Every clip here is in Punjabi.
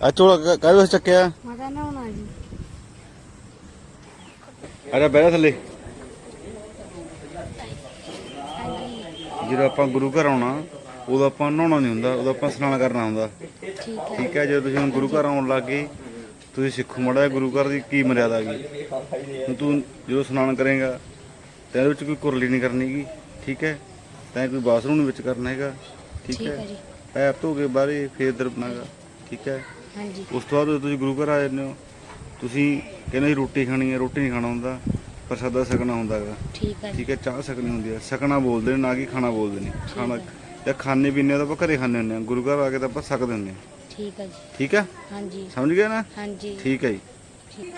ਆ ਝੋਲਾ ਕਾਹਦੇ ਵਾਸਤੇ ਚੱਕਿਆ? ਮੈਂ ਤਾਂ ਨਹਾਉਣਾ ਜੀ। ਅਰੇ ਜਾ ਥੱਲੇ। ਜਦੋਂ ਆਪਾਂ ਗੁਰੂ ਘਰ ਆਉਣਾ ਉਦੋਂ ਆਪਾਂ ਨਹਾਉਣਾ ਨਹੀਂ ਹੁੰਦਾ ਉਦੋਂ ਆਪਾਂ ਇਸ਼ਨਾਨ ਕਰਨਾ ਹੁੰਦਾ। ਠੀਕ ਹੈ। ਠੀਕ ਹੈ ਜਦੋਂ ਤੁਸੀਂ ਹੁਣ ਗੁਰੂ ਘਰ ਆਉਣ ਲੱਗੇ ਤੁਸੀਂ ਸਿੱਖੋ ਮੜਾ ਗੁਰੂ ਘਰ ਦੀ ਕੀ ਮਰਿਆਦਾ ਗਈ ਹੁਣ ਤੂੰ ਜਦੋਂ ਇਸ਼ਨਾਨ ਕਰੇਗਾ ਤਾਂ ਇਹਦੇ ਵਿੱਚ ਕੋਈ ਕੁਰਲੀ ਨਹੀਂ ਕਰਨੀ ਗੀ ਠੀਕ ਹੈ? ਤਾਂ ਕੋਈ ਬਾਥਰੂਮ ਵਿੱਚ ਕਰਨਾ ਹੈਗਾ ਠੀਕ ਹੈ? ਪੈਰ ਧੋ ਕੇ ਬਾਹਰੇ ਫੇਰ ਦਰਪਨਾਗਾ ਠੀਕ ਹੈ? ਹਾਂਜੀ। ਉਸ ਤੋਂ ਬਾਅਦ ਜਦੋਂ ਤੁਸੀਂ ਗੁਰੂ ਘਰ ਆ ਜਾਂਦੇ ਹੋ ਤੁਸੀਂ ਕਹਿੰਦੇ ਜੀ ਰੋਟੀ ਖਾਣੀ ਹੈ ਰੋਟੀ ਨਹੀਂ ਖਾਣਾ ਹੁੰਦਾ ਪ੍ਰਸਾਦਾ ਛਕਣਾ ਹੁੰਦਾ ਹੈਗਾ। ਠੀਕ ਹੈ ਜੀ। ਠੀਕ ਹੈ ਚਾਹ ਸਕਣੀ ਹੁੰਦੀ ਹੈ। ਸਕਣਾ ਬੋਲਦੇ ਨੇ ਨਾ ਕਿ ਖਾਣਾ ਬੋਲਦੇ ਨੇ। ਖਾਣਾ ਜਾਂ। ਖਾਣੇ ਪੀਣੇ ਤਾਂ ਆਪਾਂ ਘਰੇ ਖਾਣੇ ਹੁੰਦੇ ਹਾਂ। ਗੁਰੂ ਘਰ ਆ ਕੇ ਤਾਂ ਆਪਾਂ ਸਕਦੇ ਹੁੰਦੇ ਹਾਂ। ਠੀਕ ਹੈ ਜੀ। ਠੀਕ ਹੈ? ਹਾਂਜੀ। ਸਮਝ ਗਏ ਨਾ? ਹਾਂਜੀ। ਠੀਕ ਹੈ ਜੀ। ਠੀਕ।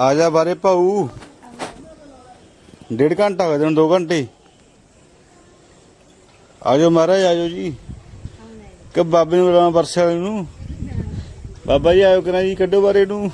ਆ ਜਾ ਬਾਰੇ ਭਾਊ। ਡੇਢ ਘੰਟਾ ਹੋ ਗਿਆ 2 ਘੰਟੇ। ਆ ਜਾਓ ਮਹਾਰਾਜ ਆ ਜਾਓ ਜੀ। ਕਿ ਬਾਬੇ ਨੂੰ ਬੁਲਾਵਾਂ ਵਰਸੇ ਵਾਲੇ ਨੂੰ। ਬਾਬਾ ਜੀ ਆਇਓ ਕਰਾਂ ਜੀ ਕੱਢੋ ਬਾਰੇ ਨੂੰ।